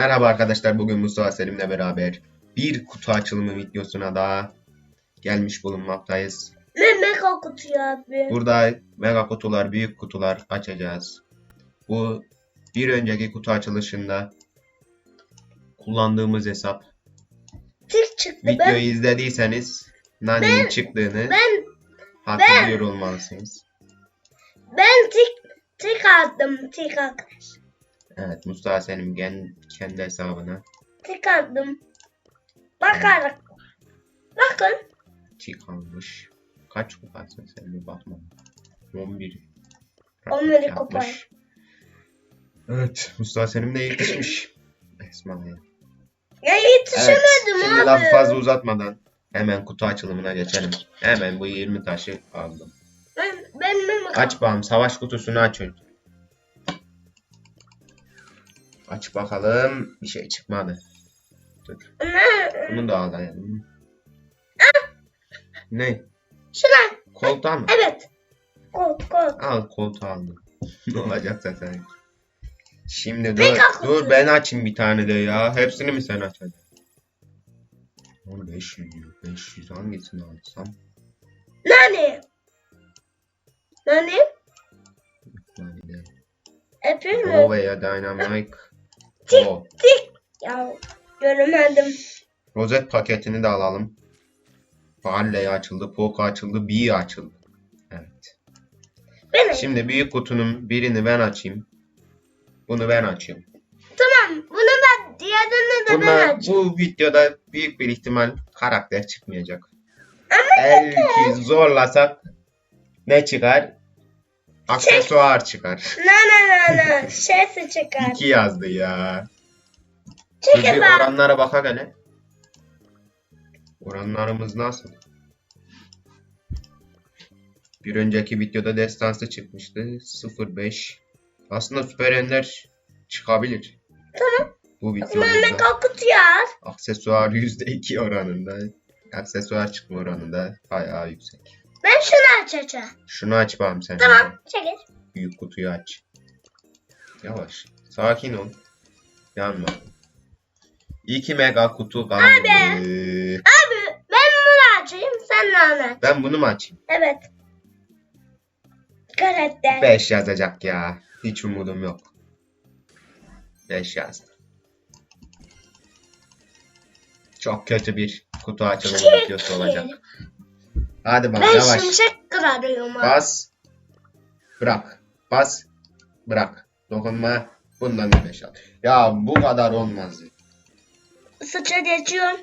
Merhaba arkadaşlar bugün Mustafa Selim'le beraber bir kutu açılımı videosuna daha gelmiş bulunmaktayız. Ne mega kutuyu abi? Burada mega kutular, büyük kutular açacağız. Bu bir önceki kutu açılışında kullandığımız hesap. Tik çıktı. Videoyu Ben, izlediyseniz Nani'nin çıktığını ben, hatırlıyor olmalısınız. ben tik, tik attım. Tik arkadaş. Evet Mustafa Selim gen- kendi hesabına Tik attım. Bakarak. Bakın. tik almış. Kaç kupasın sen bir bakma. 11. 11 yapmış. kupa. Evet Mustafa Selim de yetişmiş. Esma'ya. Ya Evet, yetişemedim şimdi abi. lafı fazla uzatmadan hemen kutu açılımına geçelim. Hemen bu 20 taşı aldım. Ben, ben mega? Aç bakalım savaş kutusunu aç Aç bakalım. Bir şey çıkmadı. Dur. Bunu da alayım. ne? Şuna. Koltuğa mı? Evet. Kod kod. Al koltuğu aldım. ne olacak zaten. Şimdi dur. Dur ben açayım bir tane de ya. Hepsini mi sen açacaksın? Oğlum 500 diyor. 500 hangisini alsam? Nani? Nani? Yani de. Yapayım mı? Go veya Dynamite. Tik. Ya göremedim. Rozet paketini de alalım. Barley açıldı. Poco açıldı. B açıldı. Evet. Benim. Şimdi büyük kutunun birini ben açayım. Bunu ben açayım. Tamam. Bunu ben diğerini de ben Bunlar, açayım. bu videoda büyük bir ihtimal karakter çıkmayacak. Eğer ki zorlasak ne çıkar? Aksesuar çıkar. Na na na na. Şeysi çıkar. İki yazdı ya. Dur bir ben oranlara baka hele. Oranlarımız nasıl? Bir önceki videoda destansı çıkmıştı. 0.5. Aslında süper ender çıkabilir. Tamam. Bu ben videomuzda. al. Aksesuar %2 oranında. Aksesuar çıkma oranı da bayağı yüksek. Ben şunu açacağım. Şunu aç bakalım sen. Tamam. Çekil. Büyük kutuyu aç. Yavaş. Sakin ol. Yanma. 2 mega kutu kaldı. Abi ben bunu açayım. Sen de onu aç. Ben bunu mu açayım? Evet. Karakter. 5 yazacak ya. Hiç umudum yok. 5 yazdı. Çok kötü bir kutu açılımı videosu olacak. Hadi bak Ben yavaş. şimşek kırarıyorum abi. Bas. Bırak. Bas. Bırak. Dokunma. Bundan da 5 al. Ya bu kadar olmaz. Sıça geçiyorum.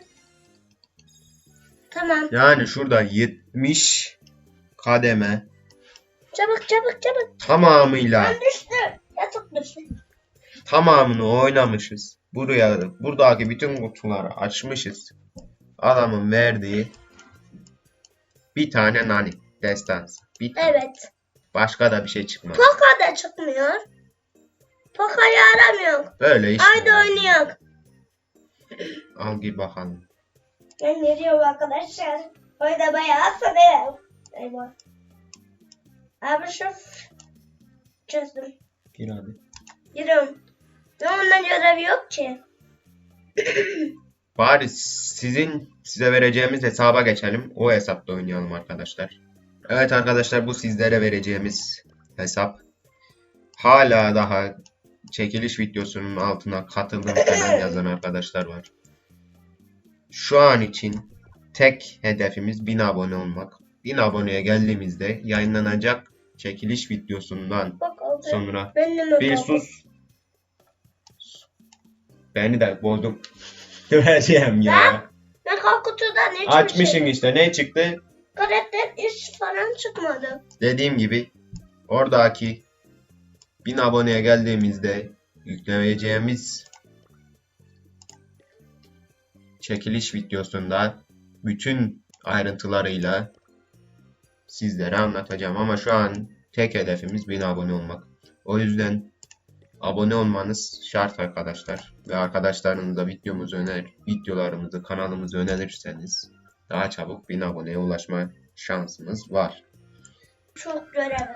Tamam. Yani şurada 70 kademe Çabuk çabuk çabuk. tamamıyla Ben düştüm. Yatıp düştüm. tamamını oynamışız. Buraya buradaki bütün kutuları açmışız. Adamın verdiği bir tane nani destansı. Bir tane. Evet. Başka da bir şey çıkmaz. Poka da çıkmıyor. Poka'yı aramıyor. Böyle iş. Haydi oynuyor. Al gir bakalım. Ben geliyorum arkadaşlar. Oyda bayağı sarıyor. Eyvah. Abi şu çözdüm. Gir hadi. Giriyorum. Ne ondan görev yok ki. Bari sizin size vereceğimiz hesaba geçelim. O hesapta oynayalım arkadaşlar. Evet arkadaşlar bu sizlere vereceğimiz hesap. Hala daha çekiliş videosunun altına katıldım falan yazan arkadaşlar var. Şu an için tek hedefimiz 1000 abone olmak. 1000 aboneye geldiğimizde yayınlanacak çekiliş videosundan Bak oldu. sonra bir sus. Beni de bozdum. Vereceğim ya. Ben kutudan hiçbir Açmışsın şey. işte ne çıktı? Karakter iş falan çıkmadı. Dediğim gibi oradaki 1000 aboneye geldiğimizde yükleyeceğimiz çekiliş videosunda bütün ayrıntılarıyla sizlere anlatacağım ama şu an tek hedefimiz 1000 abone olmak. O yüzden abone olmanız şart arkadaşlar ve arkadaşlarınıza videomuzu öner, videolarımızı, kanalımızı önerirseniz daha çabuk 1000 aboneye ulaşma şansımız var. Çok görev.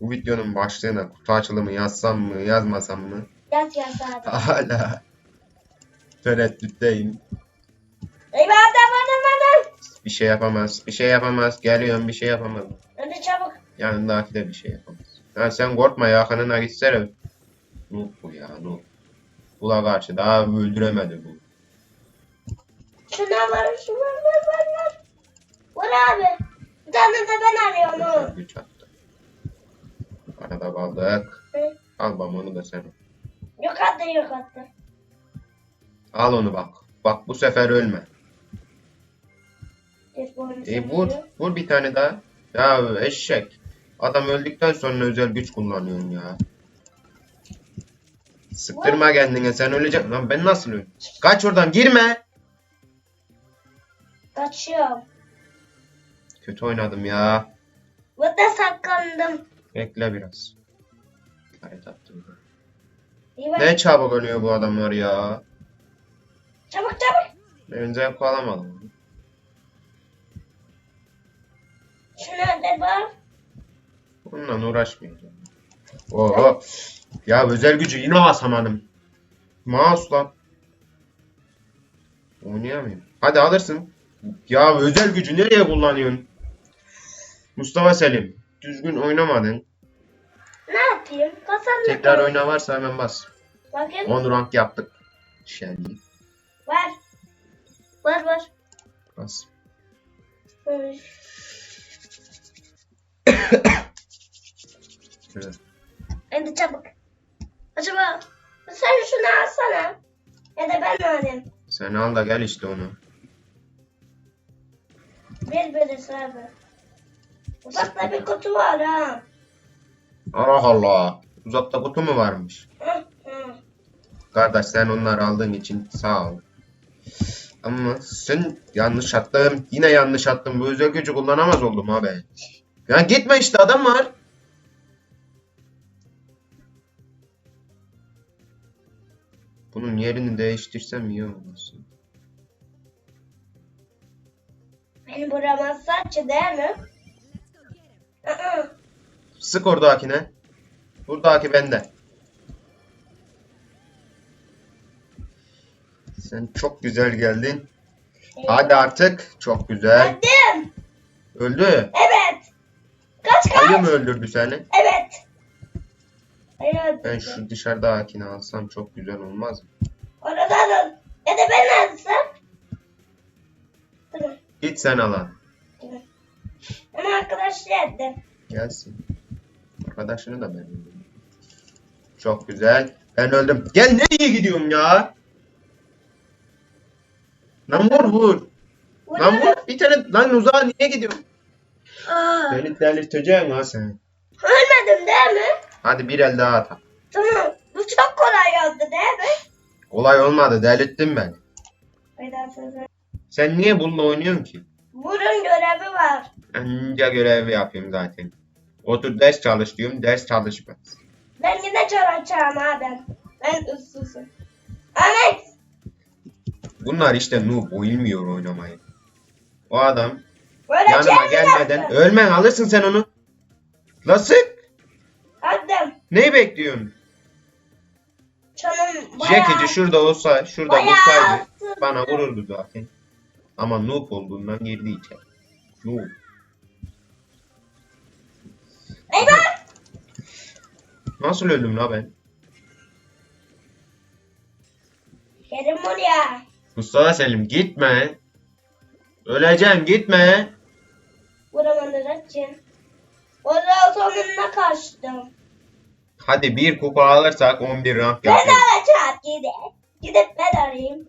Bu videonun başlığına kutu açılımı yazsam mı yazmasam mı Yaz yaz abi. hala Tereddütteyim. Eyvah adam adam. Bir şey yapamaz. Bir şey yapamaz. Geliyorum bir şey yapamaz. Hadi çabuk. Yanındaki de bir şey yapamaz. Ha sen korkma yakınına gitsene. Noob bu ya noob. Bula karşı daha öldüremedi bu. Şuna var şuna var var var. Var abi. Bir tane de ben arıyorum onu. güç attı. Arada kaldık. Hı. Al bak onu da sen. Yok attı yok attı. Al onu bak. Bak bu sefer ölme. E vur. Vur bir tane daha. Ya eşek. Adam öldükten sonra özel güç kullanıyorsun ya. Sıktırma kendine sen öleceksin. Lan ben nasıl öldüm? Kaç oradan girme. Kaçıyorum. Kötü oynadım ya. Burada saklandım. Bekle biraz. Hayret attım. İyi bak. Ne çabuk ölüyor bu adamlar ya. Çabuk çabuk. Ben zevk alamadım. Şuna de bak. Bununla uğraşmayacağım. Oo. Ya özel gücü yine basamadım. Mouse'la. Oynayamıyorum. Hadi alırsın. Ya özel gücü nereye kullanıyorsun? Mustafa Selim. Düzgün oynamadın. Ne yapayım? Kazandım. Tekrar oyna varsa hemen bas. Bakayım. 10 rank yaptık. Şenli. Var. Var var. Bas. Evet. Hadi çabuk. Acaba sen şunu alsana. Ya da ben alayım. Sen al da gel işte onu. Bir birisi abi. Uzakta bir kutu var ha. Allah Allah. Uzakta kutu mu varmış? Hı, hı. Kardeş sen onları aldığın için sağ ol. Ama sen yanlış attın. Yine yanlış attın. Bu özel gücü kullanamaz oldum abi. Ya gitme işte adam var. Bunun yerini değiştirsem iyi olmasın. Beni buramaz saçı değil mi? Sık oradakine. Buradaki bende. Sen çok güzel geldin. Hadi artık. Çok güzel. Öldüm. Öldü. Evet. Kaç kaç. Ayı mı öldürdü seni? Evet. Öldüm. Ben şu dışarıdakini alsam çok güzel olmaz mı? Oradan al. Ya da ben alsam. Dur. Git sen alan. dur. Ama arkadaş geldi. Gelsin. Arkadaşını da ben öldürdüm. Çok güzel. Ben öldüm. Gel nereye gidiyorum ya? Lan vur vur. Lan vur. Bir tane lan uzağa niye gidiyorsun? Aa, Beni delirteceksin ha sen. ölmedim değil mi? Hadi bir el daha at. Tamam. Bu çok kolay oldu değil mi? Olay olmadı. Delirttin beni. Sen niye bununla oynuyorsun ki? Bunun görevi var. Anca görevi yapıyorum zaten. Otur ders çalış diyorum. Ders çalışmaz. Ben yine çalacağım abi. Ben ıssızım. Ahmet. Bunlar işte noob. Bilmiyor oynamayı. O adam Böyle yanıma çevir gelmeden ölmen alırsın sen onu. Aldım. Neyi bekliyorsun? Canım bayağı. Şurada olsa, şurada Bayağı ısındı. bana vururdu zaten. Ama noob olduğundan girdi içeri. Noob. Eyvah. Nasıl öldüm la ben? Gelin buraya. Mustafa Selim gitme. Öleceğim gitme. Vuramadılar için. Orada sonuna kaçtım. Hadi bir kupa alırsak 11 rank Ben yapıyoruz. alacağım gidip. Gidip ben arayayım.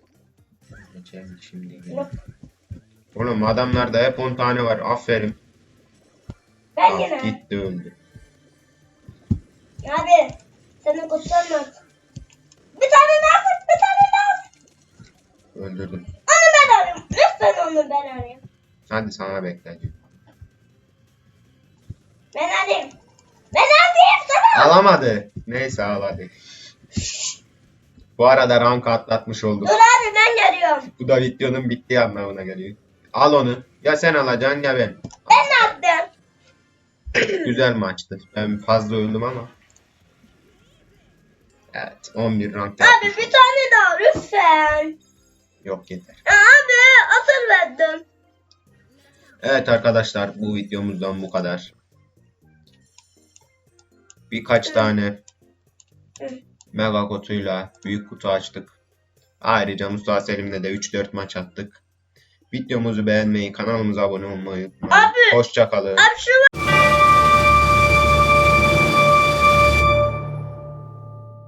Öleceğim şimdi. Yok. Oğlum adamlarda hep 10 tane var. Aferin. Ben Ah, yine. gitti öldü. Abi seni kurtarmaz. Bir tane daha sık, bir tane daha. Öldürdüm. Onu ben arayayım. Lütfen onu ben arayayım. Hadi sana bekle. Sana. Alamadı. Neyse al hadi. Bu arada rank atlatmış olduk. Dur abi ben arıyorum. Bu da videonun bittiği anlamına geliyor. Al onu. Ya sen alacaksın ya ben. Ben attım. Güzel maçtı. Ben fazla öldüm ama. Evet 11 rank Abi bir tane daha lütfen. Yok yeter. Abi asıl verdim. Evet arkadaşlar bu videomuzdan bu kadar. Birkaç tane mega kutuyla büyük kutu açtık. Ayrıca Mustafa Selim'le de 3-4 maç attık. Videomuzu beğenmeyi, kanalımıza abone olmayı unutmayın. Abi.